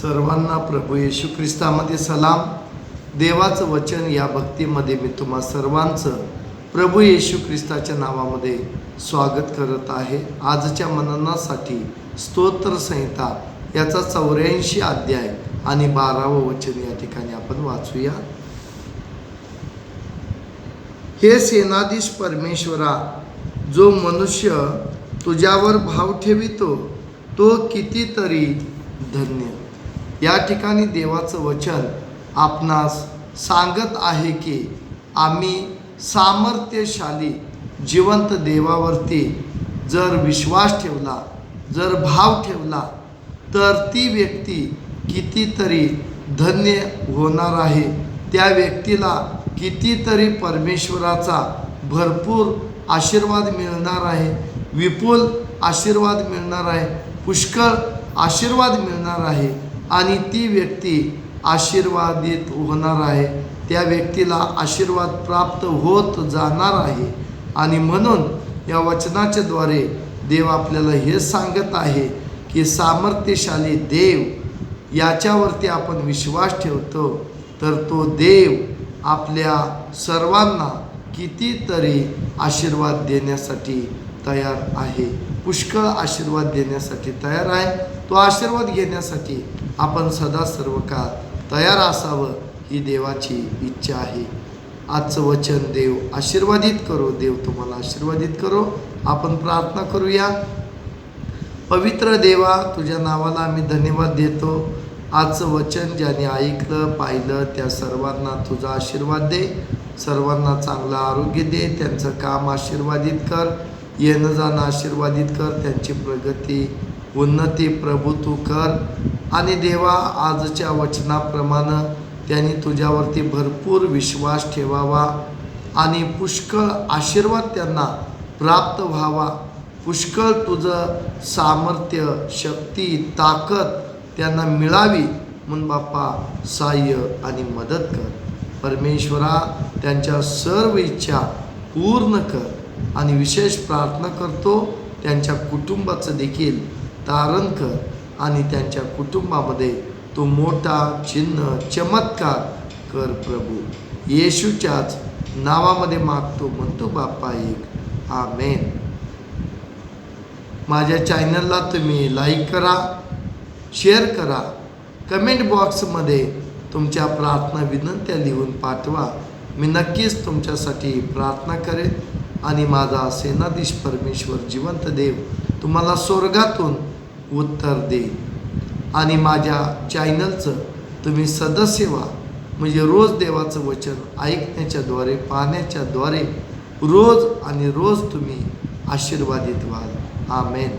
सर्वांना प्रभू येशू ख्रिस्तामध्ये सलाम. देवाचं वचन या भक्तीमध्ये मी तुम्हा सर्वांचं प्रभू येशू ख्रिस्ताच्या नावामध्ये स्वागत करत आहे. आजच्या मननासाठी स्तोत्र संहिता याचा चौऱ्याऐंशी अध्याय आणि बारावं वचन या ठिकाणी आपण वाचूया. हे सेनाधीश परमेश्वरा जो मनुष्य तुझ्यावर भाव ठेवितो तो कितीतरी धन्य. या ठिकाणी देवाचं वचन आपणास सांगत आहे की आम्ही सामर्थ्यशाली जिवंत देवावरती जर विश्वास ठेवला जर भाव ठेवला तर ती व्यक्ती कितीतरी धन्य होणार आहे. त्या व्यक्तीला कितीतरी परमेश्वराचा भरपूर आशीर्वाद मिळणार आहे. विपुल आशीर्वाद मिळणार आहे. पुष्कळ आशीर्वाद मिळणार आहे. आणि ती व्यक्ती आशीर्वादित होणार आहे. त्या व्यक्तीला आशीर्वाद प्राप्त होत जाणार आहे. आणि म्हणून या वचनाच्या द्वारे देव आपल्याला हे सांगत आहे की सामर्थ्यशाली देव याच्यावरती आपण विश्वास ठेवतो. तर तो देव आपल्या सर्वांना कितीतरी आशीर्वाद देण्यासाठी तयार आहे. पुष्कळ आशीर्वाद देण्यासाठी तयार आहे. तो आशीर्वाद घेण्यासाठी आपण सदा सर्व काळ तयार असावं ही देवाची इच्छा आहे. आजचं वचन देव आशीर्वादित करो. देव तुम्हाला आशीर्वादित करो. आपण प्रार्थना करूया. पवित्र देवा तुझ्या नावाला आम्ही धन्यवाद देतो. आजचं वचन ज्याने ऐकलं पाहिलं त्या सर्वांना तुझा आशीर्वाद दे. सर्वांना चांगलं आरोग्य दे. त्यांचं काम आशीर्वादित कर. येणं जाणं आशीर्वादित कर त्यांची प्रगती उन्नती प्रभू तू कर. आणि देवा आजच्या वचनाप्रमाणे त्यांनी तुझ्यावरती भरपूर विश्वास ठेवावा आणि पुष्कळ आशीर्वाद त्यांना प्राप्त व्हावा. पुष्कळ तुझं सामर्थ्य शक्ती ताकद त्यांना मिळावी म्हणून बाप्पा सहाय्य आणि मदत कर. परमेश्वरा त्यांच्या सर्व इच्छा पूर्ण कर. आणि विशेष प्रार्थना करतो त्यांच्या कुटुंबाचं देखील तारण कर आणि त्यांच्या कुटुंबामध्ये तो मोठा चिन्ह चमत्कार कर प्रभू. येशूच्याच नावामध्ये मागतो म्हणतो बाप्पा एक. आमेन. माझ्या चॅनलला तुम्ही लाईक करा शेअर करा. कमेंट बॉक्समध्ये तुमच्या प्रार्थना विनंत्या लिहून पाठवा. मी नक्कीच तुमच्यासाठी प्रार्थना करेन. आणि माझा सेनाधीश परमेश्वर जिवंत देव तुम्हाला स्वर्गातून उत्तर देईल. आणि माझ्या चॅनलचं तुम्ही सदस्य व्हा. म्हणजे रोज देवाचं वचन ऐकण्याच्याद्वारे पाहण्याच्याद्वारे रोज आणि रोज तुम्ही आशीर्वादित व्हाल. आमेन.